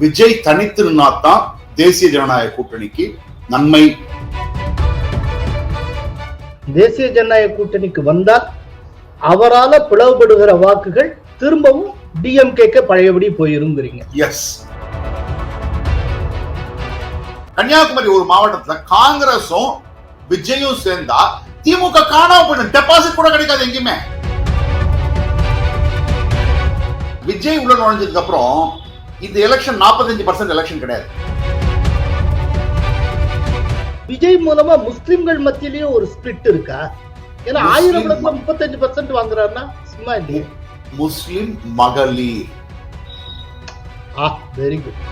விஜய் தனித்து நின்னாதான் தேசிய ஜனநாயக கூட்டணிக்கு நன்மை. தேசிய ஜனநாயக கூட்டணிக்கு வந்தால் அவரால பிளவுபடுகிற வாக்குகள் திரும்பவும் டிஎம்கேக்கு பழையபடி போயிருங்கிறீங்க எஸ் கன்னியாகுமரி ஒரு மாவட்டத்துல காங்கிரஸும் விஜயும் சேர்ந்தா திமுக காணாம போயிடும். டெபாசிட் கூட கிடைக்காது எங்கேயுமே. விஜய் உள்ள நுழைஞ்சதுக்கு அப்புறம் இந்த எலெக்ஷன் 45% பர்சன்ட் எலெக்ஷன் கிடையாது. விஜய் மூலமா முஸ்லிம்கள் மத்தியிலயும் ஒரு ஸ்பிளிட் இருக்கா? ஏன்னா ஆயிரம் விளக்குல முப்பத்தஞ்சு பர்சன்ட் வாங்குறாருன்னா சும்மா இல்லையே. முஸ்லிம் மகளிர். ஆ very good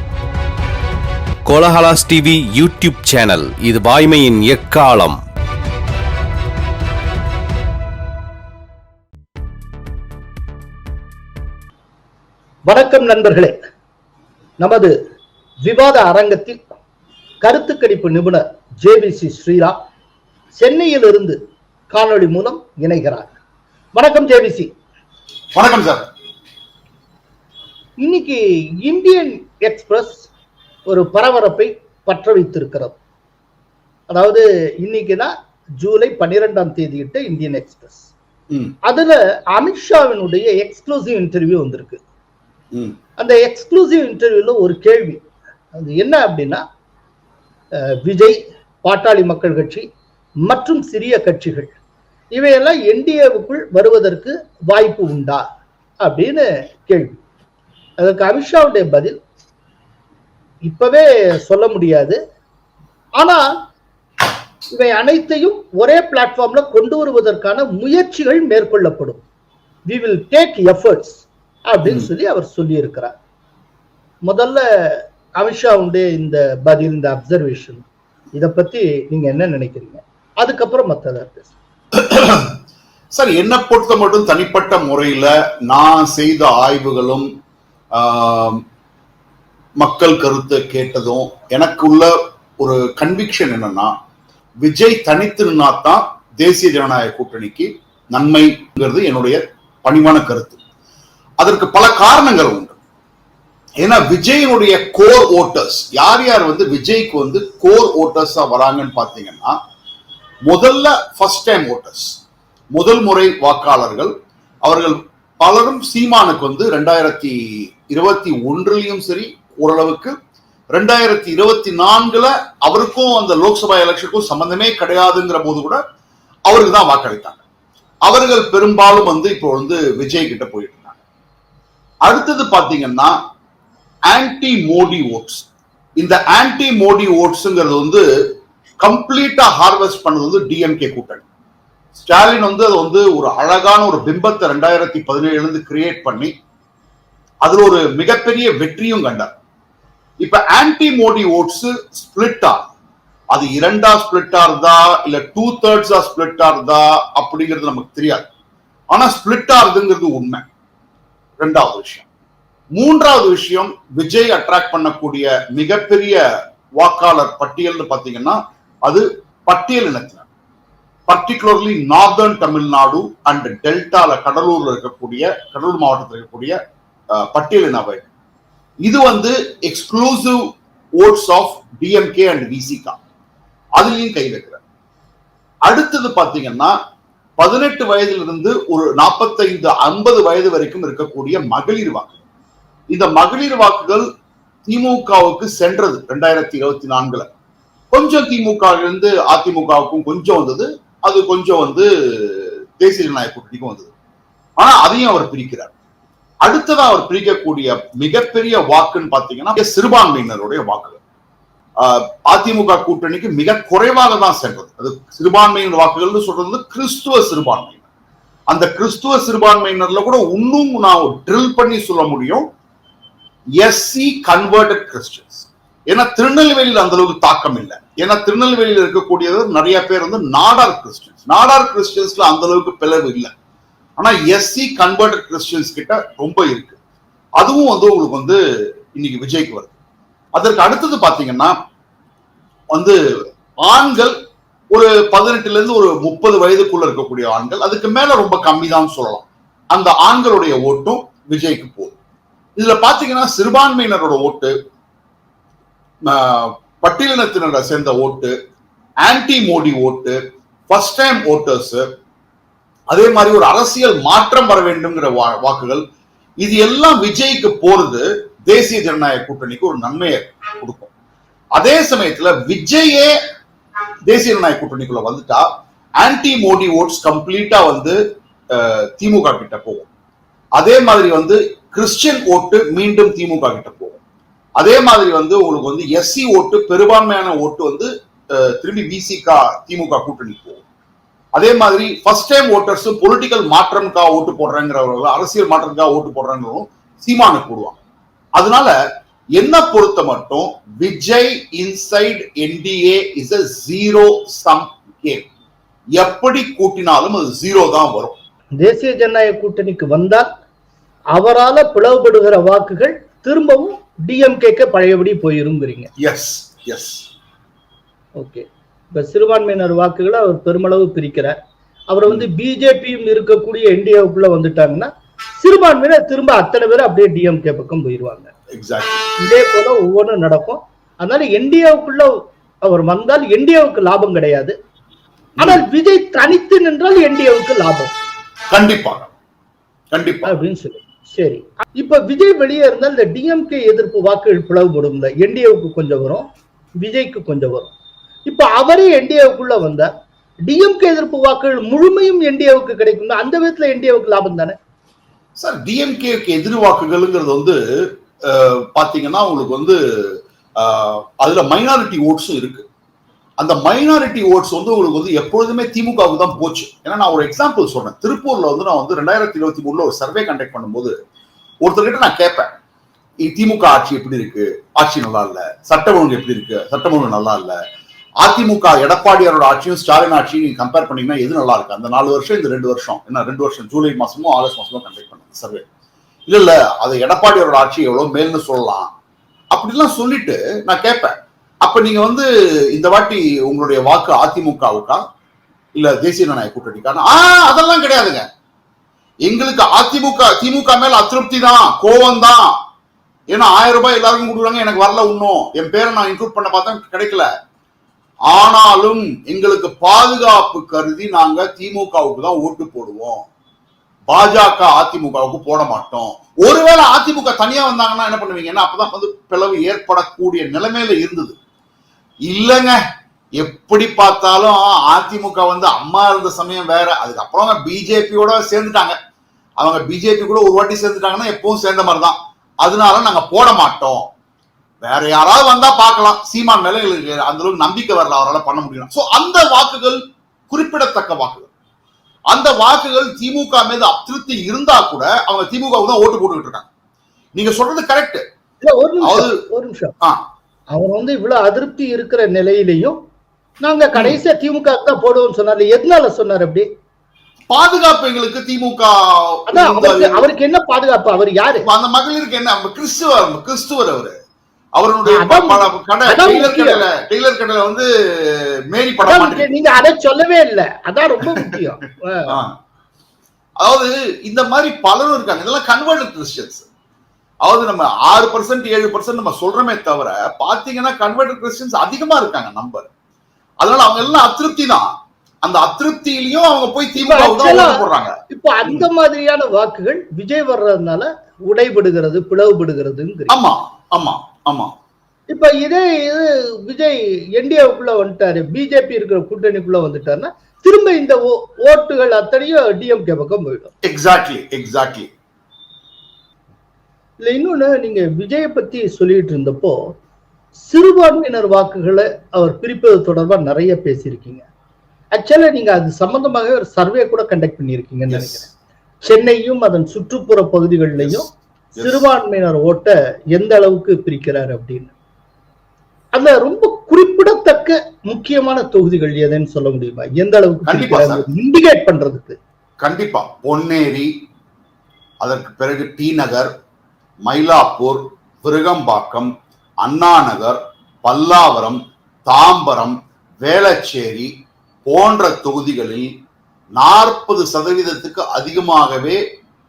Kolahalas TV YouTube channel இது வாய்மையின் எக்காலம். வணக்கம் நண்பர்களே. நமது விவாத அரங்கத்தில் கருத்து கணிப்பு நிபுணர் ஜேபிசி ஸ்ரீராம் சென்னையிலிருந்து காணொளி மூலம் இணைகிறார். வணக்கம் ஜேபிசி வணக்கம் சார். இன்னைக்கு இந்தியன் எக்ஸ்பிரஸ் ஒரு பரபரப்பை பற்ற வைத்திருக்கிறது அதாவது இன்னைக்கு தான் ஜூலை பன்னிரெண்டாம் தேதியிட்ட இந்தியன் எக்ஸ்பிரஸ். அதுல அமித்ஷாவினுடைய எக்ஸ்க்ளூசிவ் இன்டர்வியூ வந்திருக்கு. அந்த எக்ஸ்க்ளூசிவ் இன்டர்வியூல ஒரு கேள்வி. அது என்ன அப்படின்னா விஜய் பாட்டாளி மக்கள் கட்சி மற்றும் சிறிய கட்சிகள் இவையெல்லாம் என்டிஏவுக்குள் வருவதற்கு வாய்ப்பு உண்டா அப்படின்னு கேள்வி. அதற்கு அமித்ஷாவுடைய பதில் இப்பவே சொல்ல முடியாது. ஆனா இவை அனைத்தையும் ஒரே பிளாட்ஃபார்ம்ல கொண்டு வருவதற்கான முயற்சிகள் மேற்கொள்ளப்படும். வி வில் டேக் எஃபர்ட்ஸ் அப்படின்னு சொல்லி அவர் சொல்லியிருக்கிறார். முதல்ல அமித்ஷாவுடைய இந்த பதில் இந்த அப்சர்வேஷன் இத பத்தி நீங்க என்ன நினைக்கிறீங்க? அதுக்கப்புறம் மத்ததை பேசுவோம். சார் என்னை பொறுத்த மட்டும் தனிப்பட்ட முறையில நான் செய்த ஆய்வுகளும் மக்கள் கருத்தை கேட்டதும் எனக்குள்ள ஒரு கன்விக்ஷன் என்னன்னா விஜய் தனித்து நின்னாதான் தேசிய ஜனநாயக கூட்டணிக்கு நன்மைங்கிறது என்னுடைய பணிவான கருத்து. அதற்கு பல காரணங்கள் உண்டு. ஏன்னா விஜயனுடைய கோர் ஓட்டர்ஸ் யார் யார் வந்து விஜய்க்கு வந்து கோர் ஓட்டர்ஸா வராங்கன்னு பாத்தீங்கன்னா முதல்ல ஃபர்ஸ்ட் டைம் ஓட்டர்ஸ் முதல் முறை வாக்காளர்கள் அவர்கள் பலரும் சீமானுக்கு வந்து ரெண்டாயிரத்தி இருபத்தி ஒன்றுலயும் சரி ஓரளவுக்கு ரெண்டாயிரத்தி இருபத்தி நான்குல அவருக்கும் அந்த லோக்சபா எலெக்ஷனுக்கும் சம்பந்தமே கிடையாதுங்கிற போது கூட அவருக்கு தான் வாக்களித்தாங்க. அவர்கள் பெரும்பாலும் வந்து இப்போ வந்து விஜய் கிட்ட போயிட்டு அடுத்தது பாத்தீங்கன்னா ஆன்டி மோடி ஓட்ஸ் இந்த ஆன்டி மோடி ஓட்ஸ்ங்கிறது வந்து கம்ப்ளீட்டா ஹார்வெஸ்ட் பண்ணது வந்து டிஎம்கே கூட்டணி. ஸ்டாலின் வந்து அது வந்து ஒரு அழகான ஒரு பிம்பத்தை ரெண்டாயிரத்தி பதினேழுல இருந்து கிரியேட் பண்ணி அதுல ஒரு மிகப்பெரிய வெற்றியும் கண்டார். இப்ப ஆன்டி மோடி ஓட்ஸ் ஸ்பிளிட்டா அது இரண்டா ஸ்பிளிட்டா இருந்தா இல்ல டூ தேர்ட்ஸா ஸ்பிளிட்டா இருந்தா அப்படிங்கிறது நமக்கு தெரியாது. ஆனா ஸ்பிளிட்டா இருந்துங்கிறது உண்மை. ரெண்டாவது விஷயம். மூன்றாவது விஷயம் விஜய் அட்ராக்ட் பண்ணக்கூடிய மிகப்பெரிய வாக்காளர் பட்டியல்னு பாத்தீங்கன்னா அது பட்டியல் இனத்தினர் பர்டிகுலர்லி நார்தர்ன் தமிழ்நாடு அண்ட் டெல்டால கடலூர்ல இருக்கக்கூடிய கடலூர் மாவட்டத்தில் இருக்கக்கூடிய அஹ், பட்டியல் இனவை இது வந்து exclusive votes of DMK and Visika அதுலயும் கை வைக்கிறார் அடுத்தது பாத்தீங்கன்னா பதினெட்டு வயதிலிருந்து ஒரு நாற்பத்தைந்து ஐம்பது வயது வரைக்கும் இருக்கக்கூடிய மகளிர் வாக்கு. இந்த மகளிர் வாக்குகள் திமுகவுக்கு சென்றது ரெண்டாயிரத்தி இருபத்தி நான்குல. கொஞ்சம் திமுக இருந்து அதிமுகவுக்கும் கொஞ்சம் வந்தது. அது கொஞ்சம் வந்து தேசிய ஜனநாயக கூட்டணிக்கும் வந்தது. ஆனா அதையும் அவர் பிரிக்கிறார். அடுத்ததா அவர் பிரிக்கக்கூடிய மிகப்பெரிய வாக்குன்னு பாத்தீங்கன்னா சிறுபான்மையினருடைய வாக்குகள். அதிமுக கூட்டணிக்கு மிக குறைவாக தான் சென்றது. அது சிறுபான்மையின் வாக்குகள்னு சொல்றது வந்து கிறிஸ்துவ சிறுபான்மையினர். அந்த கிறிஸ்துவ சிறுபான்மையினர்ல கூட இன்னும் நான் ட்ரில் பண்ணி சொல்ல முடியும். எஸ்சி கன்வெர்டட் கிறிஸ்டியன்ஸ் ஏன்னா திருநெல்வேலியில் அந்த அளவுக்கு தாக்கம் இல்லை. ஏன்னா திருநெல்வேலியில் இருக்கக்கூடியது நிறைய பேர் வந்து நாடார் கிறிஸ்டியன்ஸ் நாடார் கிறிஸ்டியன்ஸ்ல அந்த அளவுக்கு பிளவு இல்லை. ஆனா எஸ்சி கன்வெர்டட் கிறிஸ்டியன்ஸ் கிட்ட ரொம்ப இருக்கு. அதுவும் வந்து உங்களுக்கு வந்து இன்னைக்கு விஜய்க்கு வருது. அதற்கு அடுத்தது பாத்தீங்கன்னா வந்து ஆண்கள் ஒரு பதினெட்டுல இருந்து ஒரு முப்பது வயதுக்குள்ள இருக்கக்கூடிய ஆண்கள் அதுக்கு மேல ரொம்ப கம்மி தான் சொல்லலாம். அந்த ஆண்களுடைய ஓட்டும் விஜய்க்கு போகும் இதுல பாத்தீங்கன்னா சிறுபான்மையினரோட ஓட்டு ஆஹ், பட்டியலினத்தினரை சேர்ந்த ஓட்டு ஆன்டி மோடி ஓட்டு ஃபர்ஸ்ட் டைம் ஓட்டர்ஸ் அதே மாதிரி ஒரு அரசியல் மாற்றம் வர வேண்டும்ங்கிற வா- வாக்குகள் இது எல்லாம் விஜய்க்கு போறது தேசிய ஜனநாயக கூட்டணிக்கு ஒரு நன்மையை கொடுக்கும். அதே சமயத்துல விஜயே தேசிய ஜனநாயக கூட்டணிக்குள்ள வந்துட்டா ஆன்டி மோடி ஓட்ஸ் கம்ப்ளீட்டா வந்து திமுக கிட்ட போகும். அதே மாதிரி வந்து கிறிஸ்டியன் ஓட்டு மீண்டும் திமுக கிட்ட போகும். அதே மாதிரி வந்து உங்களுக்கு வந்து எஸ்சி ஓட்டு பெரும்பான்மையான ஓட்டு வந்து திரும்பி பிசிகா திமுக கூட்டணி போகும். அதே மாதிரி ஃபர்ஸ்ட் டைம் ஓட்டர்ஸ் பொலிட்டிக்கல் மாற்றம்காக ஓட்டு போடுறேங்கிறவங்க அரசியல் மாற்றத்துக்காக ஓட்டு போடுறேங்கிறவங்க சீமானுக்கு போடுவாங்க. அதனால என்ன பொறுத்த மட்டும் Vijay inside NDA is a zero sum game எப்படி கூட்டினாலும் அது ஜீரோ தான் வரும். தேசிய ஜனநாயக கூட்டணிக்கு வந்தால் அவரால பிளவுபடுகிற வாக்குகள் திரும்பவும் டிஎம்கேக்கு பழையபடி போயிருங்கிறீங்க எஸ் எஸ் ஓகே இப்ப சிறுபான்மையினர் வாக்குகளை அவர் பெருமளவு பிரிக்கிறார். அவர் வந்து பிஜேபியும் இருக்கக்கூடிய என்டிஏவுக்குள்ள வந்துட்டாங்கன்னா சிறுபான்மையினர் திரும்ப அத்தனை பேர் அப்படியே டிஎம்கே பக்கம் போயிருவாங்க. எக்ஸாக்ட்லி இதே போல ஒவ்வொன்றும் நடக்கும். அதனால என்டிஏவுக்குள்ள அவர் வந்தால் என்டிஏவுக்கு லாபம் கிடையாது. ஆனால் விஜய் தனித்து நின்றால் என்டிஏவுக்கு லாபம். கண்டிப்பாக கண்டிப்பா. அப்படின்னு சொல்லி. சரி. இப்ப விஜய் வெளியே இருந்தால் இந்த டிஎம்கே எதிர்ப்பு வாக்குகள் பிளவுபடும்ல என்டிஏவுக்கு கொஞ்சம் வரும். விஜய்க்கு கொஞ்சம் வரும். இப்ப அவரே என்டிஏவுக்குள்ள வந்தா டிஎம்கே எதிர்ப்பு வாக்குகள் முழுமையும் என்டிஏவுக்கு கிடைக்கும் அந்த விதத்துல என்டிஏவுக்கு லாபம் தானே? சார் டிஎம்கேக்கு எதிர்வாக்குகள்ங்கிறது வந்து பார்த்தீங்கன்னா உங்களுக்கு வந்து அதில் அதுல மைனாரிட்டி ஓட்ஸும் இருக்கு. அந்த மைனாரிட்டி ஓட்ஸ் வந்து உங்களுக்கு வந்து எப்பொழுதுமே திமுகவுக்கு தான் போச்சு. ஏன்னா நான் ஒரு எக்ஸாம்பிள் சொல்றேன். திருப்பூர்ல வந்து நான் வந்து ரெண்டாயிரத்தி இருபத்தி மூணுல ஒரு சர்வே கண்டக்ட் பண்ணும்போது ஒருத்தர்கிட்ட நான் கேட்பேன். திமுக ஆட்சி எப்படி இருக்கு? ஆட்சி நல்லா இல்ல. சட்டம் ஒழுங்கு எப்படி இருக்கு? சட்டம் ஒழுங்கு நல்லா இல்லை. அதிமுக எடப்பாடியாரோட ஆட்சியும் ஸ்டாலின் ஆட்சியும் நீங்க கம்பேர் பண்ணீங்கன்னா எது நல்லா இருக்கு? அந்த நாலு வருஷம் இந்த ரெண்டு வருஷம்? என்ன ரெண்டு வருஷம் ஜூலை மாசமும் ஆகஸ்ட் மாசமும் கண்டக்ட் பண்ணுங்க சர்வே இல்ல இல்ல அது எடப்பாடியாரோட ஆட்சி எவ்வளவு மேல்னு சொல்லலாம். அப்படிலாம் சொல்லிட்டு நான் கேட்பேன். அப்ப நீங்க வந்து இந்த வாட்டி உங்களுடைய வாக்கு அதிமுகவுக்கா? இல்ல தேசிய ஜனநாயக கூட்டணிக்கா அதெல்லாம் கிடையாதுங்க. எங்களுக்கு அதிமுக திமுக மேல அதிருப்தி தான் கோவம் தான். ஏன்னா ஆயிரம் ரூபாய் எல்லாருக்கும் கொடுக்குறாங்க எனக்கு வரல இன்னும். என் பேரை நான் இன்க்ளூட் பண்ண பார்த்தா கிடைக்கல. ஆனாலும் எங்களுக்கு பாதுகாப்பு கருதி நாங்க திமுகவுக்கு தான் ஓட்டு போடுவோம். பாஜக அதிமுகவுக்கு போட மாட்டோம். ஒருவேளை அதிமுக தனியா வந்தாங்கன்னா என்ன பண்ணுவீங்கன்னா அப்பதான் வந்து பிளவு ஏற்படக்கூடிய நிலைமையில இருந்தது. இல்லைங்க. எப்படி பார்த்தாலும் அதிமுக வந்து அம்மா இருந்த சமயம் வேற. அதுக்கப்புறம் பிஜேபியோட சேர்ந்துட்டாங்க. அவங்க பிஜேபி கூட ஒரு வாட்டி சேர்ந்துட்டாங்கன்னா எப்பவும் சேர்ந்த மாதிரி தான் அதனால நாங்க போட மாட்டோம். வேற யாராவது வந்தா பார்க்கலாம். சீமான் மேல எங்களுக்கு அந்த அளவுக்கு நம்பிக்கை வரல அவரால் பண்ண முடியும் சோ அந்த வாக்குகள் குறிப்பிடத்தக்க வாக்குகள். அந்த வாக்குகள் திமுக மீது அதிருப்தி இருந்தா கூட அவங்க திமுகவுக்கு தான் ஓட்டு போட்டுக்கிட்டு இருக்காங்க. நீங்க சொல்றது கரெக்ட் ஒரு நிமிஷம். அவர் வந்து இவ்வளவு அதிருப்தி இருக்கிற நிலையிலையும் நாங்க கடைசியா திமுக தான் போடுவோம்னு சொன்னாரு எதனால சொன்னார் அப்படி? பாதுகாப்பு எங்களுக்கு திமுக அவருக்கு என்ன பாதுகாப்பு? அவர் யாரு? அந்த மகளிருக்கு என்ன கிறிஸ்துவர் கிறிஸ்துவர் அவரு. அவருடைய டெய்லர். கடையில வந்து மேரி படம். நீங்க அதை சொல்லவே இல்ல. அதான் ரொம்ப முக்கியம். அதாவது இந்த மாதிரி பலரும் இருக்காங்க. இதெல்லாம் கன்வெர்ட் கிறிஸ்டியன்ஸ் அதாவது நம்ம ஆறு பர்சன்ட் ஏழு பர்சன்ட் நம்ம சொல்றோமே தவிர பாத்தீங்கன்னா கன்வெர்ட் கிறிஸ்டியன்ஸ் அதிகமா இருக்காங்க நம்பர் அதனால அவங்க எல்லாம் அதிருப்தி தான். அந்த அதிருப்தியிலையும் அவங்க போய் திமுக போடுறாங்க. இப்போ அந்த மாதிரியான வாக்குகள் விஜய் வர்றதுனால உடைபடுகிறது பிளவுபடுகிறதுங்கிறீங்க. ஆமா ஆமா. ஆமா. இப்ப இதே இது விஜய் என்டிஏவுக்குள்ள வந்துட்டாரு. பிஜேபி இருக்கிற கூட்டணிக்குள்ள வந்துட்டாருன்னா திரும்ப இந்த ஓட்டுகள் அத்தனையும் டிஎம்கே பக்கம் போயிடும். எக்ஸாக்ட்லி எக்ஸாக்ட்லி இல்ல இன்னொன்னு நீங்க விஜய பத்தி சொல்லிட்டு இருந்தப்போ சிறுபான்மையினர் வாக்குகளை அவர் பிரிப்பது தொடர்பா நிறைய பேசியிருக்கீங்க. ஆக்சுவலா நீங்க அது சம்பந்தமாக ஒரு சர்வே கூட கண்டக்ட் பண்ணியிருக்கீங்கன்னு நினைக்கிறேன். சென்னையும் அதன் சுற்றுப்புற பகுதிகளிலையும். சிறுபான்மையினர் ஓட்டை எந்த அளவுக்கு பிரிக்கிறார் அப்படின்னு. அதுல ரொம்ப குறிப்பிடத்தக்க முக்கியமான தொகுதிகள் எதுன்னு சொல்ல முடியுமா? எந்த அளவுக்கு இண்டிகேட் பண்றதுக்கு. கண்டிப்பா. பொன்னேரி அதற்கு பிறகு டி நகர் மயிலாப்பூர் விருகம்பாக்கம் அண்ணா நகர் பல்லாவரம் தாம்பரம் வேளச்சேரி போன்ற தொகுதிகளில் நாற்பது சதவீதத்துக்கு அதிகமாகவே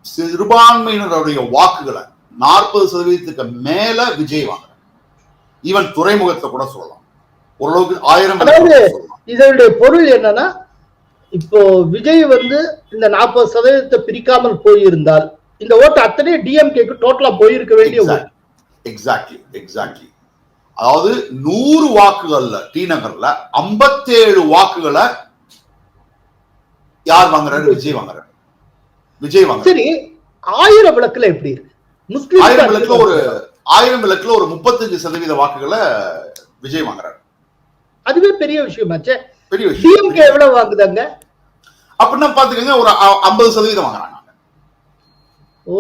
சிறுபான்மையினருடைய வாக்குகளை நாற்பது சதவீதத்துக்கு மேல விஜய் வாங்குறாங்க ஈவன் துறைமுகத்தை கூட சொல்லலாம். ஓரளவுக்கு ஆயிரம் இதனுடைய பொருள் என்னன்னா இப்போ விஜய் வந்து இந்த நாற்பது சதவீதத்தை பிரிக்காமல் போயிருந்தால் இந்த ஓட்டு அத்தனை டிஎம்கேக்கு டோட்டலா போயிருக்க வேண்டிய எக்ஸாக்ட்லி எக்ஸாக்ட்லி அதாவது நூறு வாக்குகள்ல டி நகர்ல ஐம்பத்தேழு வாக்குகளை யார் வாங்குறாரு? விஜய் வாங்குறாரு. விஜய் சரி ஆயிரம் விளக்குல எப்படி இருக்கு? ஆயிரம் விளக்குல ஒரு ஆயிரம் விளக்குல ஒரு முப்பத்தஞ்சு சதவீத வாக்குகளை விஜய் வாங்குறாரு. அதுவே பெரிய விஷயமாச்சே பெரிய விஷயம் டிஎம்கே எவ்வளவு வாங்குதாங்க? அப்படின்னா பாத்துக்கோங்க ஒரு ஐம்பது சதவீதம் வாங்குறாங்க. ஓ.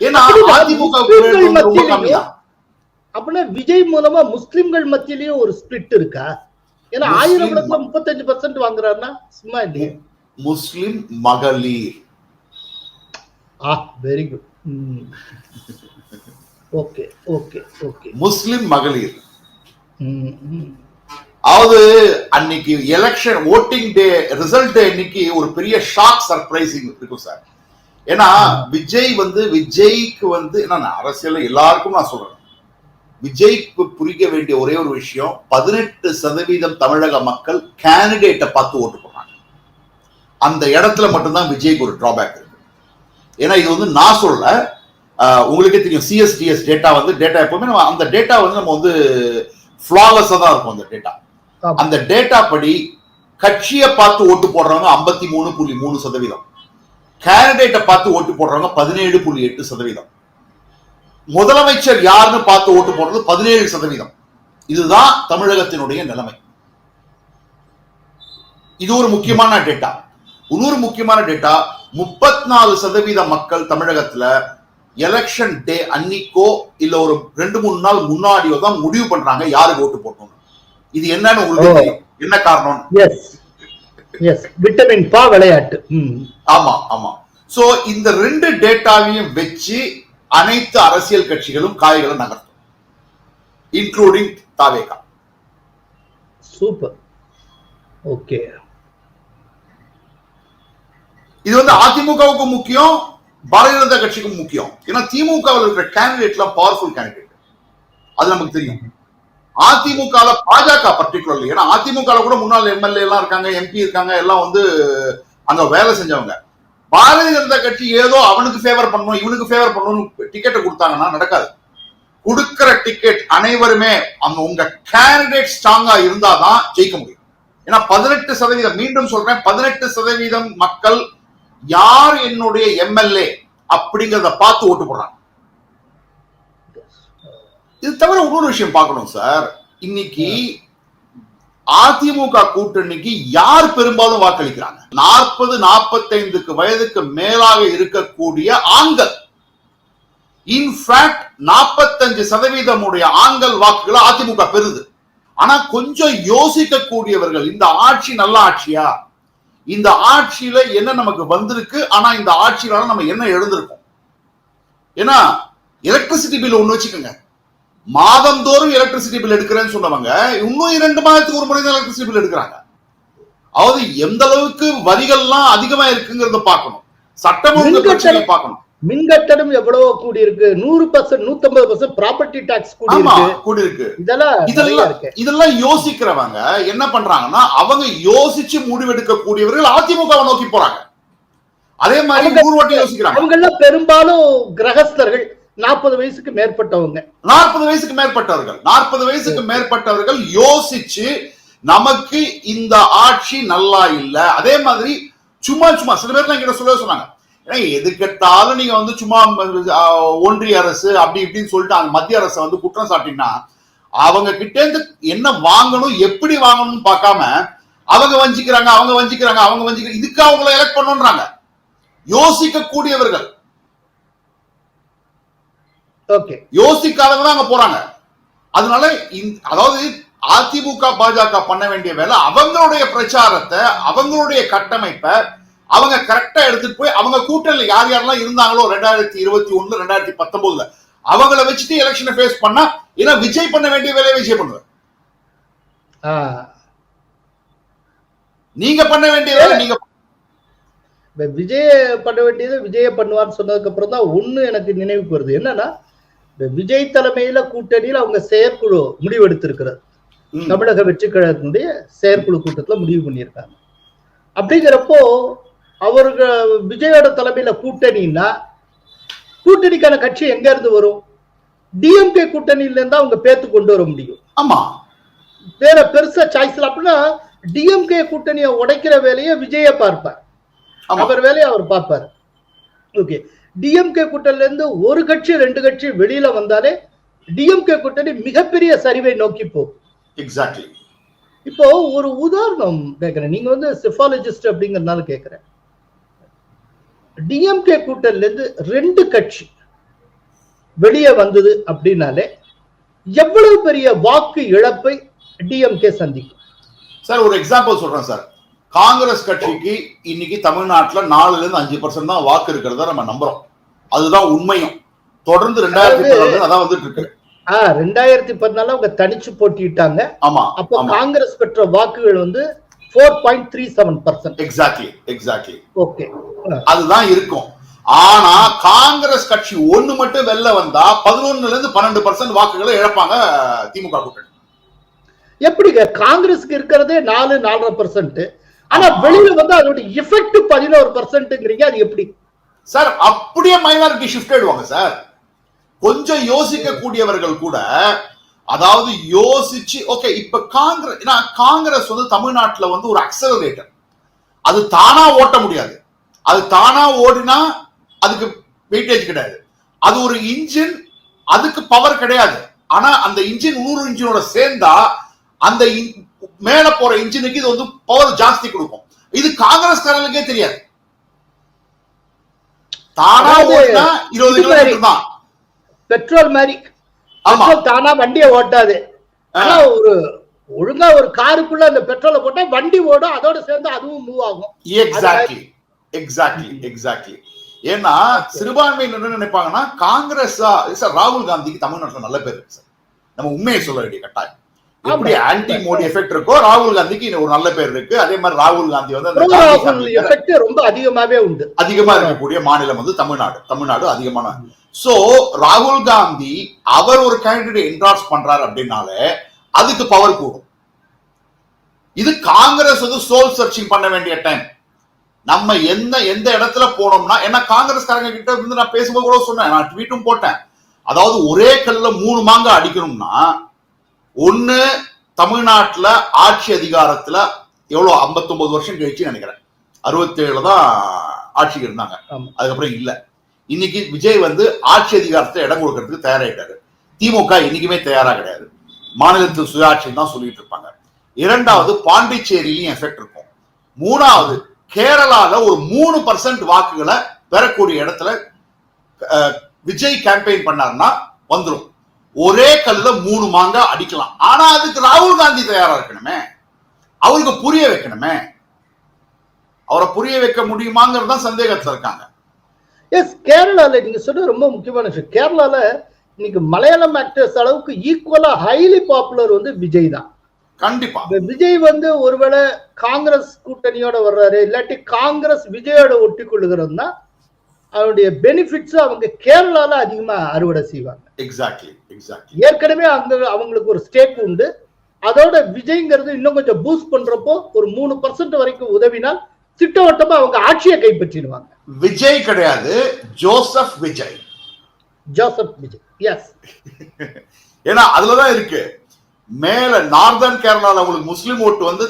ஏன்னா? அதிமுக அப்படின்னா விஜய் மூலமா முஸ்லிம்கள் மத்தியிலயும் ஒரு ஸ்பிளிட் இருக்கா? ஏன்னா ஆயிரம் விளக்குல முப்பத்தஞ்சு பர்சன்ட் வாங்குறாருன்னா சும்மா இல்லையே. முஸ்லிம் மகளிர். ஆ very good okay okay okay முஸ்லிம் மகளிர். அதாவது அன்னைக்கு election voting day result day அன்னைக்கு ஒரு பெரிய ஷாக் சர்ப்ரைசிங் இருக்கும் சார். ஏன்னா விஜய் வந்து விஜய்க்கு வந்து என்ன அரசியல் எல்லாருக்கும் நான் சொல்றேன். விஜய்க்கு புரிக்க வேண்டிய ஒரே ஒரு விஷயம் பதினெட்டு சதவீதம் தமிழக மக்கள் கேண்டிடேட்டை பார்த்து ஓட்டு போடுறாங்க. அந்த இடத்துல மட்டும்தான் விஜய்க்கு ஒரு டிராபேக் இருக்கு. ஏன்னா இது வந்து நான் சொல்ல உங்களுக்கே தெரியும் சிஎஸ்டிஎஸ் டேட்டா வந்து டேட்டா எப்பவுமே நம்ம அந்த டேட்டா வந்து நம்ம வந்து ஃபிளாலஸா தான் இருக்கும் அந்த டேட்டா. அந்த டேட்டா படி கட்சியை பார்த்து ஓட்டு போடுறவங்க ஐம்பத்தி மூணு புள்ளி மூணு சதவீதம். கேண்டிடேட்டை பார்த்து ஓட்டு போடுறவங்க பதினேழு புள்ளி எட்டு சதவீதம். முதலமைச்சர் யாருன்னு பார்த்து ஓட்டு போடுறது பதினேழு சதவீதம். இதுதான் தமிழகத்தினுடைய நிலைமை. இது ஒரு முக்கியமான டேட்டா இன்னொரு முக்கியமான டேட்டா முப்பத்தி நாலு சதவீத மக்கள் தமிழகத்துல எலெக்ஷன் டே அன்னிக்கோ இல்ல ஒரு ரெண்டு மூணு நாள் முன்னாடியோ தான் முடிவு பண்றாங்க யாருக்கு ஓட்டு போட்டோம் இது என்னன்னு உங்களுக்கு என்ன காரணம்? விட்டமின் பா விளையாட்டு. ஆமா ஆமா. சோ இந்த ரெண்டு டேட்டாவையும் வச்சு அனைத்து அரசியல் கட்சிகளும் காய்களை நகர்த்தும். இன்க்ளூடிங் தாவேகா. சூப்பர் ஓகே இது வந்து அதிமுகவுக்கும் முக்கியம் பாரதிய ஜனதா கட்சிக்கும் முக்கியம். ஏன்னா திமுகவில் இருக்கிற கேண்டிடேட்லாம் பவர்ஃபுல் கேண்டிடேட் அது நமக்கு தெரியும். அதிமுகல பாஜக பர்டிகுலர்லி ஏன்னா அதிமுக கூட முன்னாள் எம்எல்ஏ எல்லாம் இருக்காங்க எம்பி இருக்காங்க எல்லாம் வந்து அங்க வேலை செஞ்சவங்க. பாரதிய ஜனதா கட்சி ஏதோ அவனுக்கு ஃபேவர் பண்ணணும் இவனுக்கு ஃபேவர் பண்ணணும் டிக்கெட்டை கொடுத்தாங்கன்னா நடக்காது. கொடுக்கிற டிக்கெட் அனைவருமே அங்க உங்க கேண்டிடேட் ஸ்ட்ராங்கா இருந்தாதான் ஜெயிக்க முடியும். ஏன்னா பதினெட்டு சதவீதம் மீண்டும் சொல்றேன் பதினெட்டு சதவீதம் மக்கள் யார் என்னுடைய எம்எல்ஏ அப்படிங்கறத பார்த்து ஓட்டு போடுறாங்க இது தவிர இன்னொரு விஷயம் பார்க்கணும் சார். இன்னைக்கு அதிமுக கூட்டணிக்கு யார் பெரும்பாலும் வாக்களிக்கிறாங்க? நாற்பது நாற்பத்தைந்துக்கு வயதுக்கு மேலாக இருக்கக்கூடிய ஆண்கள். இன்ஃபேக்ட் நாற்பத்தஞ்சு சதவீதம் உடைய ஆண்கள் வாக்குகளை அதிமுக பெறுது. ஆனா கொஞ்சம் யோசிக்க கூடியவர்கள் இந்த ஆட்சி நல்ல ஆட்சியா? இந்த ஆட்சியில என்ன நமக்கு வந்திருக்கு? ஆனா இந்த ஆட்சியினால நம்ம என்ன எழுந்திருக்கோம்? ஏன்னா எலக்ட்ரிசிட்டி பில் ஒண்ணு வச்சுக்கோங்க. மாதந்தோறும் எலக்ட்ரிசிட்டி பில் எடுக்கிறேன்னு சொன்னவங்க இன்னும் இரண்டு மாதத்துக்கு ஒரு முறை தான் எலக்ட்ரிசிட்டி பில் எடுக்கிறாங்க. அதாவது எந்த அளவுக்கு வரிகள்லாம் அதிகமா இருக்குங்கிறத பார்க்கணும். சட்டம் ஒழுங்கு பிரச்சனையை பார்க்கணும். மின் கட்டணம் எவ்வளவோ கூடி இருக்கு நூறு பர்சன்ட் நூத்தம்பது பர்சன்ட் ப்ராப்பர்ட்டி டாக்ஸ் கூடி இருக்கு கூடி இருக்கு இதெல்லாம் இதெல்லாம் இதெல்லாம் யோசிக்கிறவங்க என்ன பண்றாங்கன்னா அவங்க யோசிச்சு முடிவெடுக்க கூடியவர்கள் அதிமுகவை நோக்கி போறாங்க. அதே மாதிரி அவங்க- நூறு வாட்டி யோசிக்கிறாங்க. அவங்க எல்லாம் பெரும்பாலும் கிரகஸ்தர்கள் நாற்பது வயசுக்கு மேற்பட்டவங்க. நாற்பது வயசுக்கு மேற்பட்டவர்கள். நாற்பது வயசுக்கு மேற்பட்டவர்கள் யோசிச்சு நமக்கு இந்த ஆட்சி நல்லா இல்ல. அதே மாதிரி சும்மா சும்மா சில பேர்லாம் என்கிட்ட சொல்ல சொன்னாங்க. எதுக்கெட்டாலும் நீங்க வந்து சும்மா ஒன்றிய அரசு அப்படி இப்படின்னு சொல்லிட்டு அந்த மத்திய அரசை வந்து குற்றம் சாட்டினா அவங்க கிட்ட இருந்து என்ன வாங்கணும் எப்படி வாங்கணும்னு பார்க்காம அவங்க வஞ்சிக்கிறாங்க அவங்க வஞ்சிக்கிறாங்க அவங்க வஞ்சிக்கிறாங்க இதுக்கு அவங்கள எலக்ட் பண்ணுன்றாங்க. யோசிக்க கூடியவர்கள் ஓகே. யோசிக்காதவங்க தான் அங்க போறாங்க. அதனால அதாவது அதிமுக பாஜக பண்ண வேண்டிய வேலை அவங்களுடைய பிரச்சாரத்தை அவங்களுடைய கட்டமைப்பை அவங்க கரெக்டா எடுத்துட்டு போய் அவங்க கூட்டணியில் யார் யாரெல்லாம் இருந்தாங்களோ ரெண்டாயிரத்தி இருபத்தி ஒண்ணு ரெண்டாயிரத்தி பத்தொன்பதுல அவங்கள வச்சுட்டு எலெக்ஷனை ஃபேஸ் பண்ணா ஏன்னா விஜய் பண்ண வேண்டிய வேலையை விஜய் பண்ணுவார். நீங்க பண்ண வேண்டிய வேலை நீங்க விஜய பண்ண வேண்டியது விஜய பண்ணுவார்னு சொன்னதுக்கு அப்புறம் தான் ஒண்ணு எனக்கு நினைவுக்கு வருது. என்னன்னா இந்த விஜய் தலைமையில கூட்டணியில் அவங்க செயற்குழு முடிவெடுத்திருக்கிறது. தமிழக வெற்றி கழகத்தினுடைய செயற்குழு கூட்டத்துல முடிவு பண்ணியிருக்காங்க. அப்படிங்கிறப்போ அவருக்கு விஜயோட தலைமையில கூட்டணின்னா கூட்டணிக்கான கட்சி எங்க இருந்து வரும்? டிஎம்கே கூட்டணியில இருந்தா அவங்க பேத்து கொண்டு வர முடியும். ஆமா. வேற பெருசா சாய்ஸ்ல அப்படின்னா டிஎம்கே கூட்டணியை உடைக்கிற வேலையை விஜய பார்ப்பார். அவர் வேலையை அவர் பார்ப்பார். ஓகே. டிஎம்கே கூட்டணில இருந்து ஒரு கட்சி ரெண்டு கட்சி வெளியில வந்தாலே டிஎம்கே கூட்டணி மிகப்பெரிய சரிவை நோக்கி போகும். எக்ஸாக்ட்லி இப்போ ஒரு உதாரணம் கேட்கிறேன் நீங்க வந்து செஃபாலஜிஸ்ட் அப்படிங்கறதுனால கேட்கிறேன் டிஎம்கே கூட்டணில இருந்து ரெண்டு கட்சி வெளியே வந்தது அப்படின்னாலே எவ்வளவு பெரிய வாக்கு இழப்பை டிஎம்கே சந்திக்கும். சார் ஒரு எக்ஸாம்பிள் சொல்றேன் சார். காங்கிரஸ் கட்சிக்கு இன்னைக்கு தமிழ்நாட்டுல நாலுல இருந்து அஞ்சு பர்சன்ட் தான் வாக்கு இருக்கிறத நம்ம நம்புறோம். அதுதான் உண்மையும். தொடர்ந்து ரெண்டாயிரத்தி அதான் வந்துட்டு இருக்கு. ஆஹ் ரெண்டாயிரத்தி பதினால அவங்க தனிச்சு போட்டிட்டாங்க. ஆமா அப்போ காங்கிரஸ் பெற்ற வாக்குகள் வந்து four point three seven percent exactly exactly okay அதுதான் இருக்கும். ஆனா காங்கிரஸ் கட்சி ஒண்ணு மட்டும் வெளில வந்தா பதினொன்னுல இருந்து பன்னெண்டு பர்சன்ட் வாக்குகளை இழப்பாங்க திமுக கூட்டணி. எப்படிங்க காங்கிரஸ்க்கு இருக்கிறதே நாலு நாலரை பர்சன்ட் ஆனா வெளியில வந்து அதோட எஃபெக்ட் பதினோரு பர்சன்ட்ங்கிறீங்க அது எப்படி? சார் அப்படியே மைனாரிட்டி ஷிஃப்ட் ஆயிடுவாங்க சார். கொஞ்சம் யோசிக்க கூடியவர்கள் கூட அதாவது யோசிச்சு ஓகே இப்ப காங்கிரஸ் ஏன்னா காங்கிரஸ் வந்து தமிழ்நாட்டுல வந்து ஒரு அக்சலரேட்டர் அது தானா ஓட்ட முடியாது. அது தானா ஓடினா அதுக்கு வெயிட்டேஜ் கிடையாது. அது ஒரு இன்ஜின் அதுக்கு பவர் கிடையாது. ஆனா அந்த இன்ஜின் நூறு இன்ஜினோட சேர்ந்தா அந்த மேல போற இன்ஜினுக்கு இது வந்து பவர் ஜாஸ்தி கொடுக்கும். இது காங்கிரஸ்காரர்களுக்கே தெரியாது. தானா ஓடினா இருபது. கிலோமீட்டர் தான். பெட்ரோல் மாதிரி தானா வண்டியை ஓட்டாது. ஆனா ஒரு ஒழுங்கா ஒரு காருக்குள்ள அந்த பெட்ரோலை போட்டா வண்டி ஓடும் அதோட சேர்ந்து அதுவும் மூவ் ஆகும். எக்ஸாக்ட்லி எக்ஸாக்ட்லி எக்ஸாக்ட்லி ஏன்னா சிறுபான்மையினர் என்ன நினைப்பாங்கன்னா காங்கிரஸ் சார் ராகுல் காந்திக்கு தமிழ்நாட்டுல நல்ல பேர் இருக்கு சார். நம்ம உண்மையை சொல்ல வேண்டிய கட்டாயம். எப்படி. ஆன்டி மோடி எஃபெக்ட் இருக்கோ ராகுல் காந்திக்கு ஒரு நல்ல பேர் இருக்கு. அதே மாதிரி ராகுல் காந்தி வந்து ரொம்ப அதிகமாவே உண்டு. அதிகமா இருக்கக்கூடிய மாநிலம் வந்து தமிழ்நாடு. தமிழ்நாடு அதிகமான சோ ராகுல் காந்தி அவர் ஒரு கேண்டிடேட் என்டார்ஸ் பண்றாரு அப்படின்னாலே அதுக்கு பவர் கூடும். இது காங்கிரஸ் வந்து சோல் சர்ச்சிங் பண்ண வேண்டிய டைம் நம்ம எந்த எந்த இடத்துல போனோம்னா ஏன்னா காங்கிரஸ்காரங்க கிட்ட இருந்து நான் பேசும்போது கூட சொன்னேன் நான் ட்வீட்டும் போட்டேன். அதாவது ஒரே கல்ல மூணு மாங்க அடிக்கணும்னா ஒண்ணு தமிழ்நாட்டுல ஆட்சி அதிகாரத்துல எவ்வளவு 59 வருஷம் கழிச்சு நினைக்கிறேன். அறுபத்தி தான் ஆட்சிக்கு இருந்தாங்க. அதுக்கப்புறம் இல்ல. இன்னைக்கு விஜய் வந்து ஆட்சி அதிகாரத்தை இடம் கொடுக்கறதுக்கு தயாராயிட்டாரு. திமுக இன்னைக்குமே தயாரா கிடையாது. மாநிலத்தில் சுயாட்சின்னு தான் சொல்லிட்டு இருப்பாங்க. இரண்டாவது பாண்டிச்சேரியிலையும் எஃபெக்ட் இருக்கும். மூணாவது கேரளால ஒரு மூணு பர்சன்ட் வாக்குகளை பெறக்கூடிய இடத்துல விஜய் கேம்பெயின் பண்ணாருன்னா வந்துரும். ஒரே கல்ல மூணு மாங்கா அடிக்கலாம். ஆனா அதுக்கு ராகுல் காந்தி தயாரா இருக்கணுமே. அவருக்கு புரிய வைக்கணுமே. அவரை புரிய வைக்க முடியுமாங்கிறது தான் சந்தேகத்துல இருக்காங்க. எஸ் கேரளால நீங்க சொன்ன ரொம்ப முக்கியமான விஷயம். கேரளால இன்னைக்கு மலையாளம் ஆக்டர்ஸ் அளவுக்கு ஈக்குவலா ஹைலி பாப்புலர் வந்து விஜய் தான். கண்டிப்பா. இப்ப விஜய் வந்து ஒருவேளை காங்கிரஸ் கூட்டணியோட வர்றாரு இல்லாட்டி காங்கிரஸ் விஜயோட ஒட்டி கொள்ளுகிறதுனா அவருடைய பெனிஃபிட்ஸ் அவங்க கேரளால அதிகமா அறுவடை செய்வாங்க. எக்ஸாக்ட்லி எக்ஸாக்ட்லி ஏற்கனவே அங்க அவங்களுக்கு ஒரு ஸ்டேக் உண்டு. அதோட விஜய்ங்கிறது இன்னும் கொஞ்சம் பூஸ்ட் பண்றப்போ ஒரு மூணு பர்சன்ட் வரைக்கும் உதவினால் திட்டவட்டமா அவங்க ஆட்சியை கைப்பற்றிடுவாங்க. விஜய் கிடையாது Joseph Vijay. Joseph Vijay yes ஏன்னா அதுலதான் இருக்கு. மேல நார்தர்ன் கேரளால உங்களுக்கு முஸ்லிம் ஓட்டு வந்து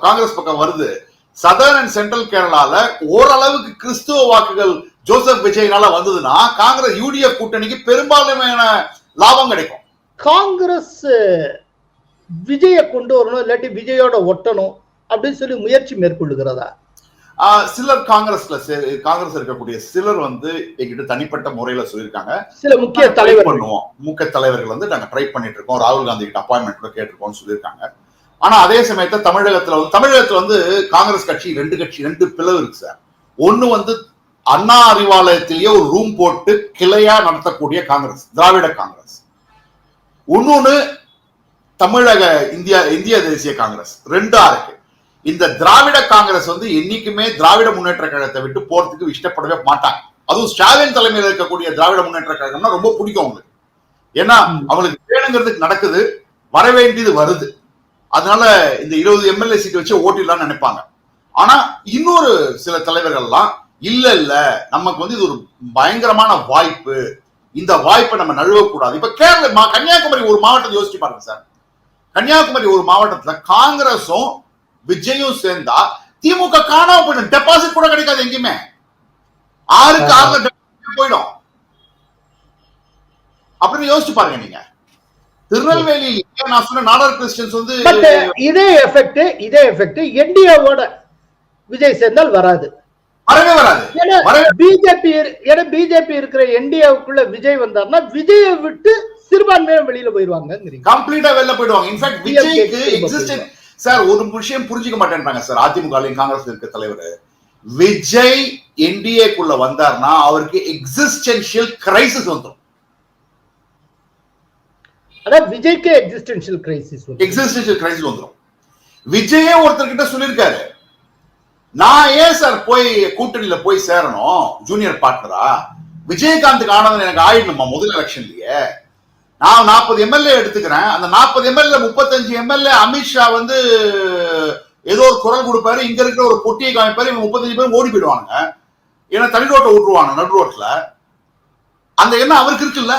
காங்கிரஸ் பக்கம் வருது. சதர்ன் அண்ட் சென்ட்ரல் கேரளால ஓரளவுக்கு கிறிஸ்துவ வாக்குகள் ஜோசப் விஜய்னால வந்ததுன்னா காங்கிரஸ் யூடிஎஃப் கூட்டணிக்கு பெரும்பான்மையான லாபம் கிடைக்கும். காங்கிரஸ் விஜயை கொண்டு வரணும் இல்லாட்டி விஜயோட ஒட்டணும் அப்படின்னு சொல்லி முயற்சி மேற்கொள்ளுகிறதா? சிலர் காங்கிரஸ்ல காங்கிரஸ் இருக்கக்கூடிய சிலர் வந்து எங்கிட்ட தனிப்பட்ட முறையில சொல்லியிருக்காங்க. சில முக்கிய ட்ரை தலைவர்கள். பண்ணுவோம். முக்கிய தலைவர்கள் வந்து நாங்க ட்ரை பண்ணிட்டு இருக்கோம். ராகுல் காந்தி கிட்ட அப்பாயின்மெண்ட் கூட கேட்டிருக்கோம்னு சொல்லியிருக்காங்க. ஆனா அதே சமயத்துல தமிழகத்துல வந்து தமிழகத்துல வந்து காங்கிரஸ் கட்சி ரெண்டு கட்சி ரெண்டு பிளவு இருக்கு சார். ஒண்ணு வந்து அண்ணா அறிவாலயத்திலேயே ஒரு ரூம் போட்டு கிளையா நடத்தக்கூடிய காங்கிரஸ் திராவிட காங்கிரஸ். இன்னொன்னு தமிழக இந்தியா இந்திய தேசிய காங்கிரஸ். ரெண்டா இருக்கு. இந்த திராவிட காங்கிரஸ் வந்து என்னைக்குமே திராவிட முன்னேற்ற கழகத்தை விட்டு போறதுக்கு இஷ்டப்படவே மாட்டாங்க. அதுவும் ஸ்டாலின் தலைமையில் இருக்கக்கூடிய திராவிட முன்னேற்ற கழகம்னா ரொம்ப பிடிக்கும் அவங்களுக்கு. ஏன்னா அவங்களுக்கு வேணுங்கிறதுக்கு நடக்குது வர வேண்டியது வருது. அதனால இந்த இருபது எம்எல்ஏ சீட் வச்சு ஓட்டிடலாம்னு நினைப்பாங்க. ஆனா இன்னொரு சில தலைவர்கள்லாம் இல்ல இல்ல நமக்கு வந்து இது ஒரு பயங்கரமான வாய்ப்பு. இந்த வாய்ப்பை நம்ம நழுவக்கூடாது. இப்ப கேரள மா- கன்னியாகுமரி ஒரு மாவட்டத்தை யோசிச்சு பாருங்க சார். கன்னியாகுமரி ஒரு மாவட்டத்துல காங்கிரஸும் விஜயும் சேர்ந்தா திமுக காணாம போயிடும். டெபாசிட் கூட கிடைக்காது எங்கேயுமே. ஆறுக்கு ஆறுல போயிடும். அப்படின்னு யோசிச்சு பாருங்க நீங்க. திருநெல்வேலி நான் சொன்ன நாடார் கிறிஸ்டியன்ஸ் வந்து பட் இதே எஃபெக்ட் இதே எஃபெக்ட் என்டிஏவோட விஜய் சேர்ந்தால் வராது. வரவே வராது. பிஜேபி ஏன்னா பிஜேபி இருக்கிற என்டிஏவுக்குள்ள விஜய் வந்தார்னா விஜயை விட்டு சிறுபான்மையினர் வெளியில போயிருவாங்கிறீங்க கம்ப்ளீட்டா வெளில போயிடுவாங்க. இன்ஃபேக்ட் விஜய்க்கு சார் ஒரு விஷயம் புரிஞ்சுக்க மாட்டேன்றாங்க சார். அதிமுக காங்கிரஸ் இருக்க தலைவர். விஜய் என்டிஏக்குள்ள வந்தார்னா அவருக்கு எக்ஸிஸ்டென்ஷியல் கிரைசிஸ் வந்துடும் அதான் விஜய்க்கு எக்ஸிஸ்டன்ஷியல் கிரைசிஸ் எக்ஸிஸ்டன்ஷியல் கிரைசிஸ் வந்துடும் விஜயே ஒருத்தர்கிட்ட சொல்லியிருக்காரு. நான் ஏன் சார் போய் கூட்டணியில போய் சேரணும்? ஜூனியர் பார்ட்னரா விஜயகாந்துக்கு ஆனந்தன் எனக்கு ஆயிடணுமா முதல் எலெக்ஷன்லயே நான் நாற்பது எம்எல்ஏ எடுத்துக்கிறேன். அந்த நாற்பது எம்எல்ஏ முப்பத்தஞ்சு எம்எல்ஏ அமித்ஷா வந்து ஏதோ ஒரு குரல் கொடுப்பாரு இங்க இருக்கிற ஒரு பொட்டியை காமிப்பாரு இவங்க முப்பத்தஞ்சு பேர் ஓடி போயிடுவாங்க ஏன்னா தனி ரோட்டை விட்டுருவாங்க நடு ரோட்ல. அந்த எண்ணம் அவருக்கு இருக்குல்ல?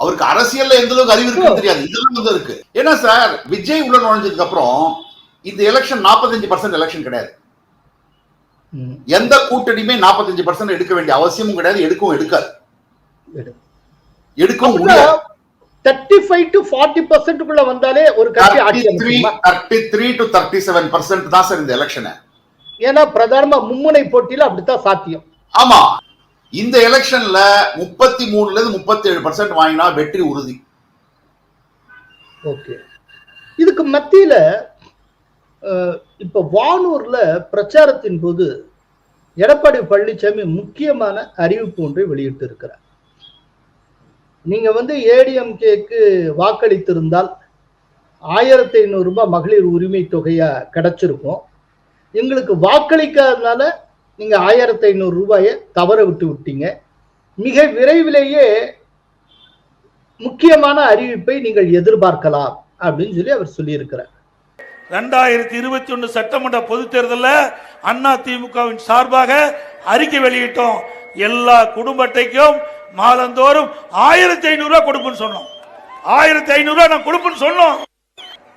அவருக்கு அரசியல்ல எந்த அளவுக்கு அறிவு இருக்குன்னு தெரியாது. இதெல்லாம் வந்து இருக்கு. ஏன்னா சார் விஜய் உள்ள நுழைஞ்சதுக்கு அப்புறம் இந்த எலெக்ஷன் 45% பர்சன்ட் எலெக்ஷன் கிடையாது. எந்த கூட்டணியுமே 45% பர்சன்ட் எடுக்க வேண்டிய அவசியமும் கிடையாது எடுக்கவும் எடுக்காது. எடுக்கவும் முடியாது. தேர்ட்டி ஃபைவ் டு ஃபார்ட்டி பர்சன்ட்டுக்குள்ள வந்தாலே ஒரு கட்சி ஆட்சி thirty three to thirty seven percent தான் சார் இந்த எலெக்ஷன் ஏன்னா பிரதானமா மும்முனை போட்டியில அப்படித்தான் சாத்தியம். ஆமா. இந்த எலெக்ஷன்ல முப்பத்தி மூணுல இருந்து முப்பத்தி ஏழு பர்சன்ட் வாங்கினா வெற்றி உறுதி. ஓகே. இதுக்கு மத்தியில இப்ப வானூர்ல பிரச்சாரத்தின் போது எடப்பாடி பழனிசாமி முக்கியமான அறிவிப்பு ஒன்றை வெளியிட்டு இருக்கிறார் நீங்க வந்து ஏடிஎம்கேக்கு வாக்களித்திருந்தால் ஆயிரத்தி ஐநூறு ரூபாய் மகளிர் உரிமை தொகையா கிடைச்சிருக்கும். எங்களுக்கு வாக்களிக்காதனால நீங்க ஆயிரத்தி ஐநூறு ரூபாயை தவற விட்டு விட்டீங்க. மிக விரைவிலேயே முக்கியமான அறிவிப்பை நீங்கள் எதிர்பார்க்கலாம் அப்படின்னு சொல்லி அவர் சொல்லியிருக்கிறார். ரெண்டாயிரத்தி இருபத்தி ஒன்று சட்டமன்ற பொதுத் தேர்தலில் அண்ணா திமுகவின் சார்பாக அறிக்கை வெளியிட்டோம். எல்லா குடும்ப அட்டைக்கும் மாதந்தோறும் ஆயிரத்தி ஐநூறு ரூபாய் கொடுப்புன்னு சொன்னோம். ஆயிரத்தி ஐநூறு ரூபாய் நான் கொடுப்புன்னு சொன்னோம்.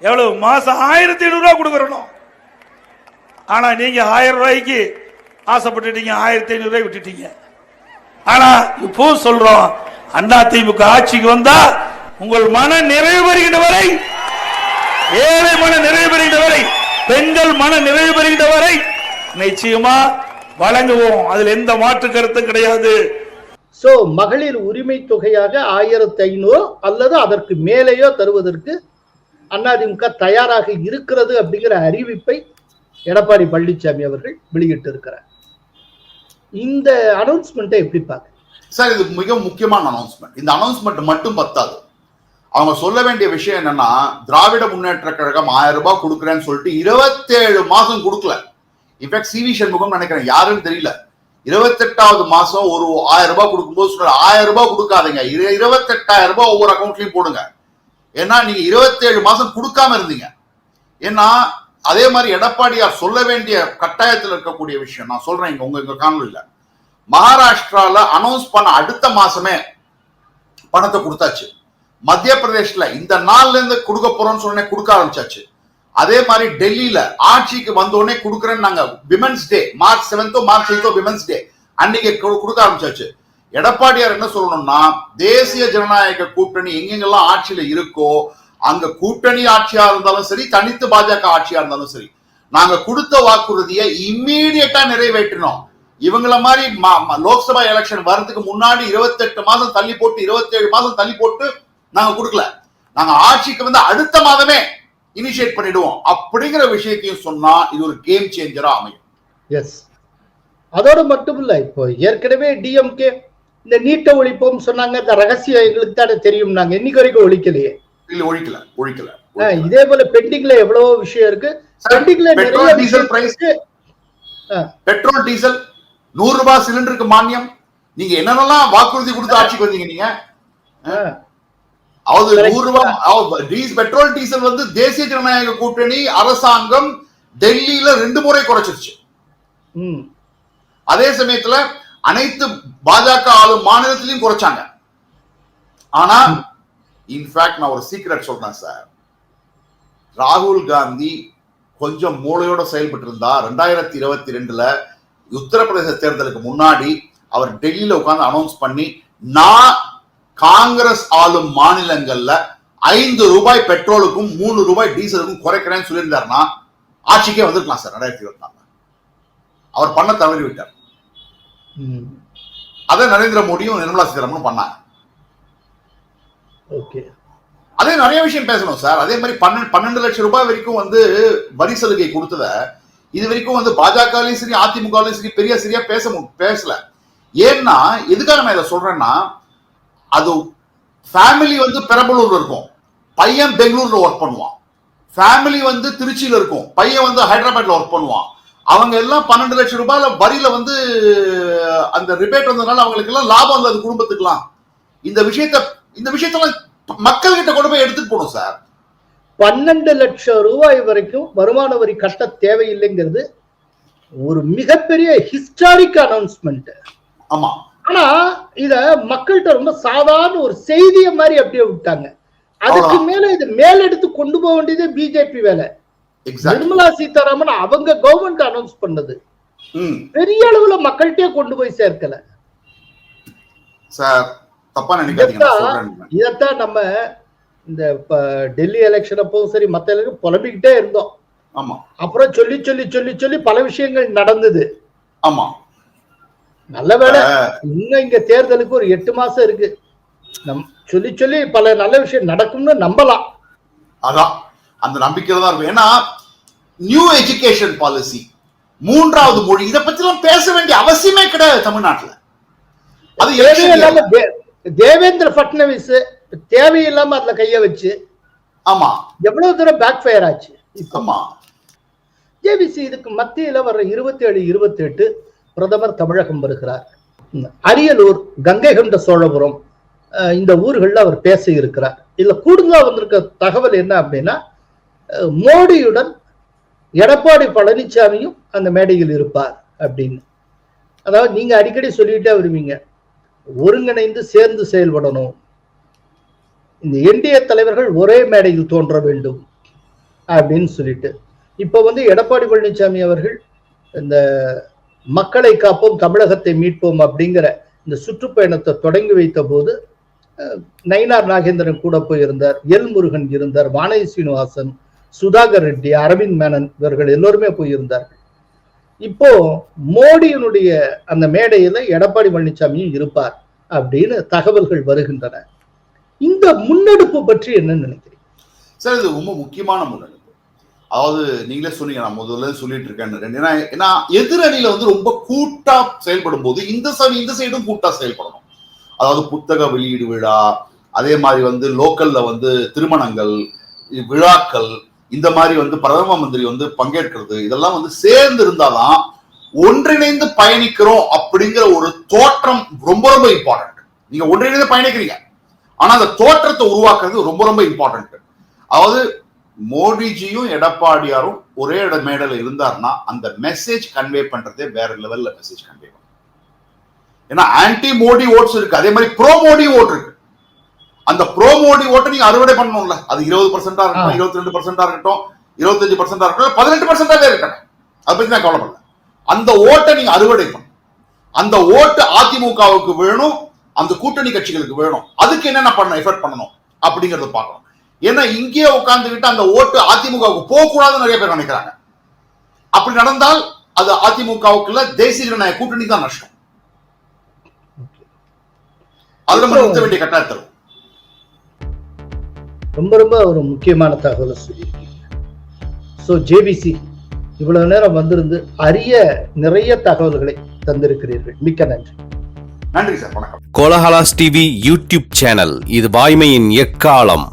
எவ்வளவு? மாசம் ஆயிரத்தி ஐநூறு ரூபாய் கொடுக்கறணும் ஆனா நீங்க ஆயிரம் ரூபாய்க்கு ஆசைப்பட்டுட்டீங்க ஆயிரத்தி ஐநூறு ரூபாய் விட்டுட்டீங்க. ஆனா இப்போ சொல்றோம் அண்ணா திமுக ஆட்சிக்கு வந்தா உங்கள் மன நிறைவு பெறுகின்ற வரை ஏழை மன நிறைவு பெறுகின்ற வரை பெண்கள் மன நிறைவு பெறுகின்ற வரை நிச்சயமா வழங்குவோம். அதுல எந்த மாற்று கருத்தும் கிடையாது. ஸோ மகளிர் உரிமை தொகையாக ஆயிரத்தி ஐநூறு அல்லது அதற்கு மேலேயோ தருவதற்கு அதிமுக தயாராக இருக்கிறது அப்படிங்கிற அறிவிப்பை எடப்பாடி பழனிசாமி அவர்கள் வெளியிட்டு இருக்கிறார் இந்த அனௌன்ஸ்மெண்ட்டை எப்படி பார்க்க? சார் இது மிக முக்கியமான அனௌன்ஸ்மெண்ட் இந்த அனௌன்ஸ்மெண்ட் மட்டும் பத்தாது. அவங்க சொல்ல வேண்டிய விஷயம் என்னன்னா திராவிட முன்னேற்ற கழகம் ஆயிரம் ரூபாய் கொடுக்குறேன்னு சொல்லிட்டு இருபத்தேழு மாசம் கொடுக்கல. இன்ஃபேக்ட் சிவி சண்முகம் நினைக்கிறேன். யாருன்னு தெரியல. இருபத்தெட்டாவது மாசம் ஒரு ஆயிரம் ரூபாய் கொடுக்கும்போது சொல்ற ஆயிரம் ரூபாய் கொடுக்காதீங்க. இரு- இருபத்தெட்டாயிரம் ரூபாய் ஒவ்வொரு அக்கௌண்ட்லயும் போடுங்க. ஏன்னா நீங்க இருபத்தேழு மாசம் கொடுக்காம இருந்தீங்க. ஏன்னா அதே மாதிரி எடப்பாடியார் சொல்ல வேண்டிய கட்டாயத்தில் இருக்கக்கூடிய விஷயம் நான் சொல்றேன் இங்க உங்க இங்க காணொலியில. மகாராஷ்டிரால அனௌன்ஸ் பண்ண அடுத்த மாசமே பணத்தை கொடுத்தாச்சு. மத்திய பிரதேஷ்ல இந்த நாள்ல இருந்து கொடுக்க போறோம்னு சொன்னே கொடுக்க ஆரம்பிச்சாச்சு. அதே மாதிரி டெல்லியில ஆட்சிக்கு வந்தோடனே கொடுக்குறேன்னு நாங்க விமன்ஸ் டே மார்ச் செவன்த்தோ மார்ச் எயித்தோ விமன்ஸ் டே அன்னைக்கு கொடுக்க ஆரம்பிச்சாச்சு. எடப்பாடியார் என்ன சொல்லணும்னா தேசிய ஜனநாயக கூட்டணி எங்கெங்கெல்லாம் ஆட்சியில இருக்கோ அங்க கூட்டணி ஆட்சியா இருந்தாலும் சரி தனித்து பாஜக ஆட்சியா இருந்தாலும் சரி நாங்க கொடுத்த வாக்குறுதியை இம்மீடியட்டா நிறைவேற்றினோம். இவங்கள மாதிரி ம- லோக்சபா எலெக்ஷன் வர்றதுக்கு முன்னாடி இருபத்தெட்டு மாதம் தள்ளி போட்டு இருபத்தேழு மாதம் தள்ளி போட்டு நாங்க கொடுக்கல. நாங்க ஆட்சிக்கு வந்து அடுத்த மாதமே இனிஷியேட் பண்ணிடுவோம். அப்படிங்கிற விஷயத்தையும் சொன்னா இது ஒரு கேம் சேஞ்சரா அமையும். எஸ் அதோடு மட்டும் இல்ல இப்போ ஏற்கனவே டிஎம்கே இந்த நீட்டை ஒழிப்போம் சொன்னாங்க இந்த ரகசியம் எங்களுக்கு தானே தெரியும் நாங்க. இன்னைக்கு வரைக்கும் ஒழிக்கலையே. இல்ல ஒழிக்கல ஒழிக்கல இதே போல பெண்டிங்ல எவ்வளவோ விஷயம் இருக்கு. பெண்டிங்ல நிறைய petrol diesel price. Petrol diesel நூறு ரூபாய் சிலிண்டருக்கு மானியம். நீங்க என்னென்னலாம் வாக்குறுதி கொடுத்து ஆட்சிக்கு வந்தீங்க நீங்க? அதாவது. நூறு ரூபாய் பெட்ரோல் டீசல் வந்து தேசிய ஜனநாயக கூட்டணி அரசாங்கம் டெல்லியில ரெண்டு முறை குறைச்சிருச்சு. அதே சமயத்துல அனைத்து பாஜக ஆளும் மாநிலத்திலையும் குறைச்சாங்க. ஆனா இன்ஃபேக்ட் நான் ஒரு சீக்ரெட் சொல்றேன் சார் ராகுல் காந்தி கொஞ்சம் மூளையோட செயல்பட்டு இருந்தா ரெண்டாயிரத்தி இருபத்தி ரெண்டுல உத்தரப்பிரதேச தேர்தலுக்கு முன்னாடி அவர் டெல்லியில உட்கார்ந்து அனௌன்ஸ் பண்ணி நான் காங்கிரஸ் ஆளும் மாநிலங்கள்ல ஐந்து ரூபாய் பெட்ரோலுக்கும் மூணு ரூபாய் டீசலுக்கும் குறைக்கிறேன்னு சொல்லியிருந்தாருன்னா ஆட்சிக்கே வந்திருக்கலாம் சார் ரெண்டாயிரத்தி இருபத்தி நாலு அவர் பண்ண தவறி விட்டார். அதை நரேந்திர மோடியும் நிர்மலா சீதாராமனும் பண்ணாங்க. ஓகே. அதே நிறைய விஷயம் பேசணும் சார். அதே மாதிரி பன்னெண்டு பன்னெண்டு லட்சம் ரூபாய் வரைக்கும் வந்து வரி சலுகை கொடுத்தத இது வரைக்கும் வந்து பாஜகலையும் சரி அதிமுகலையும் சரி பெரிய சரியா பேச பேசல. ஏன்னா எதுக்காக நான் இதை சொல்றேன்னா அது ஃபேமிலி வந்து பெரம்பலூர்ல இருக்கும். பையன் பெங்களூர்ல ஒர்க் பண்ணுவான். ஃபேமிலி வந்து திருச்சியில இருக்கும். பையன் வந்து ஹைதராபாத்ல ஒர்க் பண்ணுவான். அவங்க எல்லாம் பன்னெண்டு லட்சம் ரூபாயில வரியில வந்து அந்த ரிபேட் வந்ததுனால அவங்களுக்கு எல்லாம் லாபம் வந்தது குடும்பத்துக்குலாம் இந்த விஷயத்த இந்த விஷயத்தெல்லாம் மக்கள் கிட்ட கொண்டு போய் எடுத்துட்டு போகணும் சார் பன்னெண்டு லட்சம் ரூபாய் வரைக்கும் வருமான வரி கட்ட தேவையில்லைங்கிறது ஒரு மிகப்பெரிய ஹிஸ்டாரிக் அனௌன்ஸ்மெண்ட் ஆமா. ஆனா இத மக்கள்கிட்ட ரொம்ப சாதாரண ஒரு செய்திய மாதிரி அப்படியே விட்டாங்க. அதுக்கு. மேல இது மேலெடுத்து கொண்டு போக வேண்டியது பிஜேபி வேலை. நிர்மலா சீதாராமன் அவங்க கவர்மெண்ட் அனௌன்ஸ் பண்ணது. பெரிய அளவுல மக்கள்கிட்டயே கொண்டு போய் சேர்க்கல. சார் தப்பா நினைக்காதீங்க நான் சொல்றேன். இதத்தான் நம்ம இந்த டெல்லி எலெக்ஷன் அப்பவும் சரி மத்த எலெக்ஷன் புலம்பிக்கிட்டே இருந்தோம். ஆமா. அப்புறம் சொல்லி சொல்லி சொல்லி சொல்லி பல விஷயங்கள் நடந்தது. ஆமா. நல்ல வேளை இன்னும் இங்க தேர்தலுக்கு ஒரு எட்டு மாசம் இருக்கு. நம் சொல்லி சொல்லி பல நல்ல விஷயம் நடக்கும்னு நம்பலாம். அதான். அந்த நம்பிக்கையில தான் இருக்கும். ஏன்னா நியூ எஜுகேஷன் பாலிசி மூன்றாவது மொழி இதை பத்தி எல்லாம் பேச வேண்டிய அவசியமே கிடையாது தமிழ்நாட்டுல. அது தேவேந்திர பட்னவிஸ் தேவையில்லாம அதுல கைய வச்சு ஆமா. எவ்வளவு தூரம் பேக் ஃபயர் ஆச்சு? ஆமா. ஜேபிசி இதுக்கு மத்தியில வர்ற இருபத்தி ஏழு இருபத்தி எட்டு பிரதமர் தமிழகம் வருகிறார். அரியலூர் கங்கை கொண்ட சோழபுரம் இந்த ஊர்கள்ல அவர் பேச இருக்கிறார் இதுல கூடுதலா வந்திருக்க தகவல் என்ன அப்படின்னா மோடியுடன் எடப்பாடி பழனிசாமியும் அந்த மேடையில் இருப்பார் அப்படின்னு. அதாவது நீங்க அடிக்கடி சொல்லிட்டே வருவீங்க ஒருங்கிணைந்து சேர்ந்து செயல்படணும். இந்த என்டிஏ தலைவர்கள் ஒரே மேடையில் தோன்ற வேண்டும் அப்படின்னு சொல்லிட்டு. இப்ப வந்து எடப்பாடி பழனிசாமி அவர்கள் இந்த மக்களை காப்போம் தமிழகத்தை மீட்போம் அப்படிங்கிற இந்த சுற்றுப்பயணத்தை தொடங்கி வைத்த போது அஹ், நயினார் நாகேந்திரன் கூட போயிருந்தார் எல் முருகன் இருந்தார் வானதி சீனிவாசன் சுதாகர் ரெட்டி அரவிந்த் மேனன் இவர்கள் எல்லோருமே போயிருந்தார்கள். இப்போ மோடியினுடைய அந்த மேடையில எடப்பாடி பழனிசாமியும் இருப்பார் அப்படின்னு தகவல்கள் வருகின்றன. இந்த முன்னெடுப்பு பற்றி என்ன நினைக்கிறீங்க? சார் இது ரொம்ப முக்கியமான முன்னெடுப்பு. அதாவது நீங்களே சொன்னீங்க நான் முதல்ல சொல்லிட்டு இருக்கேன் ஏன்னா ஏன்னா எதிரணியில வந்து ரொம்ப கூட்டா செயல்படும் போது இந்த சைடு இந்த சைடும் கூட்டா செயல்படணும். அதாவது புத்தக வெளியீடு விழா அதே மாதிரி வந்து லோக்கல்ல வந்து திருமணங்கள் விழாக்கள் இந்த மாதிரி வந்து பிரதம மந்திரி வந்து பங்கேற்கிறது இதெல்லாம் வந்து சேர்ந்து இருந்தாதான் ஒன்றிணைந்து பயணிக்கிறோம் அப்படிங்கிற ஒரு தோற்றம் ரொம்ப ரொம்ப இம்பார்ட்டன்ட் நீங்க ஒன்றிணைந்து பயணிக்கிறீங்க. ஆனா அந்த தோற்றத்தை உருவாக்குறது ரொம்ப ரொம்ப இம்பார்ட்டன்ட் அதாவது மோடிஜியும் எடப்பாடியாரும் ஒரே இட மேடையில இருந்தாருன்னா அந்த மெசேஜ் கன்வே பண்றதே வேற லெவல்ல மெசேஜ் கன்வே பண்ணும். ஏன்னா ஆன்டி மோடி ஓட்ஸ் இருக்கு. அதே மாதிரி ப்ரோ மோடி ஓட் இருக்கு. அந்த ப்ரோ மோடி ஓட்டை நீங்க அறுவடை பண்ணணும்ல. அது இருபது பர்சன்டா இருக்கட்டும். இருபத்தி ரெண்டு பர்சன்டா இருக்கட்டும் இருபத்தஞ்சு பர்சன்டா இருக்கட்டும் பதினெட்டு பர்சன்டாவே இருக்கட்டும். அதை பத்தி நான் கவலைப்படல. அந்த ஓட்டை நீங்க அறுவடை பண்ணணும். அந்த ஓட்டு அதிமுகவுக்கு வேணும் அந்த கூட்டணி கட்சிகளுக்கு வேணும். அதுக்கு என்னென்ன பண்ண எஃபர்ட் பண்ணணும். அப்படிங்கறத பார்க்கணும். ஏன்னா இங்கேயே உட்கார்ந்துகிட்டு அந்த ஓட்டு அதிமுகவுக்கு போகக்கூடாதுன்னு நிறைய பேர் நினைக்கிறாங்க. அப்படி நடந்தால் அது அதிமுகவுக்குள்ள தேசிய ஜனநாயக கூட்டணி தான் நஷ்டம். அதுல நம்ம நிறுத்த வேண்டிய கட்டாயத்தில். ரொம்ப ரொம்ப ஒரு முக்கியமான தகவலை சொல்லியிருக்கீங்க. ஸோ ஜேபிசி இவ்வளவு நேரம் வந்திருந்து அரிய நிறைய தகவல்களை தந்திருக்கிறீர்கள். மிக்க நன்றி. நன்றி சார் வணக்கம். கோலஹலாஸ் டிவி யூடியூப் சேனல் இது வாய்மையின் எக்காலம்.